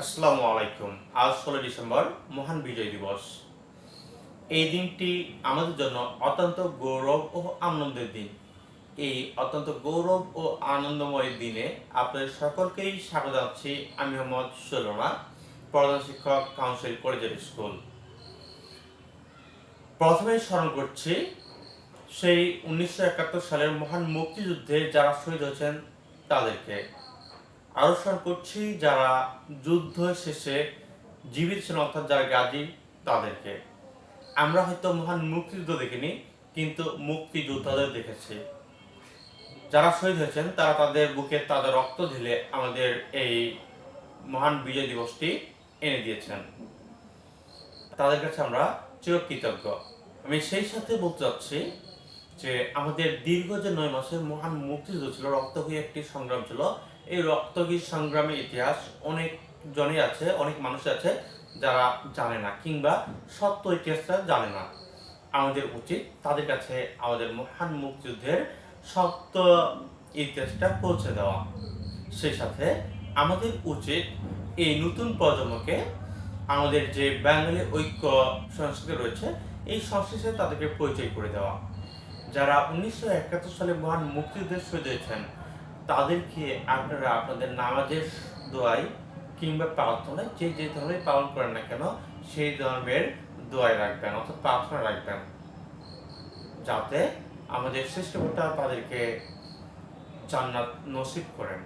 আসসালামু আলাইকুম। আজ ষোলো ডিসেম্বর, মহান বিজয় দিবস। এই দিনটি আমাদের জন্য অত্যন্ত গৌরব ও আনন্দের দিন। এই অত্যন্ত গৌরব ও আনন্দময় দিনে আপনাদের সকলকেই স্বাগত জানাচ্ছি। আমি মোহাম্মদ সুলনা প্রধান শিক্ষক, কাউন্সিল, কলেজের স্কুল। প্রথমে স্মরণ করছি, সেই উনিশশো একাত্তর সালের মহান মুক্তিযুদ্ধে যারা শহীদ হয়েছেন তাদেরকে। স্মরণ করছি যারা যুদ্ধ শেষে জীবিত ছিলেন, অর্থাৎ যারা গাজী, তাদেরকে। আমরা হয়তো মহান মুক্তিযুদ্ধ দেখিনি, কিন্তু মুক্তিযোদ্ধাদের দেখেছি। যারা শহীদ হয়েছেন, তারা তাদের বুকে তাদের রক্ত ঢেলে আমাদের এই মহান বিজয় দিবসটি এনে দিয়েছেন। তাদের কাছে আমরা চিরকৃতজ্ঞ। আমি সেই সাথে বলতে চাচ্ছি যে আমাদের দীর্ঘ যে নয় মাসের মহান মুক্তিযুদ্ধ ছিল, রক্ত হয়ে একটি সংগ্রাম ছিল এই রক্তহী সংগ্রামের ইতিহাস অনেক জনই আছে, অনেক মানুষ আছে যারা জানে না কিংবা সত্য ইতিহাসটা জানে না। আমাদের উচিত তাদের কাছে আমাদের মহান মুক্তিযুদ্ধের সত্য ইতিহাসটা পৌঁছে দেওয়া। সেই সাথে আমাদের উচিত এই নতুন প্রজন্মকে, আমাদের যে বাঙালি ঐক্য সংস্কৃতি রয়েছে, এই সংস্কৃতি তাদেরকে পরিচয় করে দেওয়া। যারা উনিশশো একাত্তর সালে মহান মুক্তিযুদ্ধের শহীদ হয়েছেন তাদেরকে আপনারা আপনাদের নামাজের দোয়াই কিংবা প্রার্থনায় যে যে ধর্মে পালন করেন না কেন, সেই ধর্মের দোয়ায় রাখবেন, অর্থাৎ প্রার্থনা রাখবেন। যাতে আমাদের সৃষ্টিকর্তা তাদেরকে জান্নাত নসিব করেন।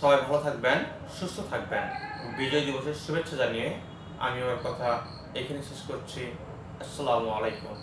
সবাই ভালো থাকবেন, সুস্থ থাকবেন। বিজয় দিবসের শুভেচ্ছা জানিয়ে আমি আমার কথা এখানে শেষ করছি। আসসালামু আলাইকুম।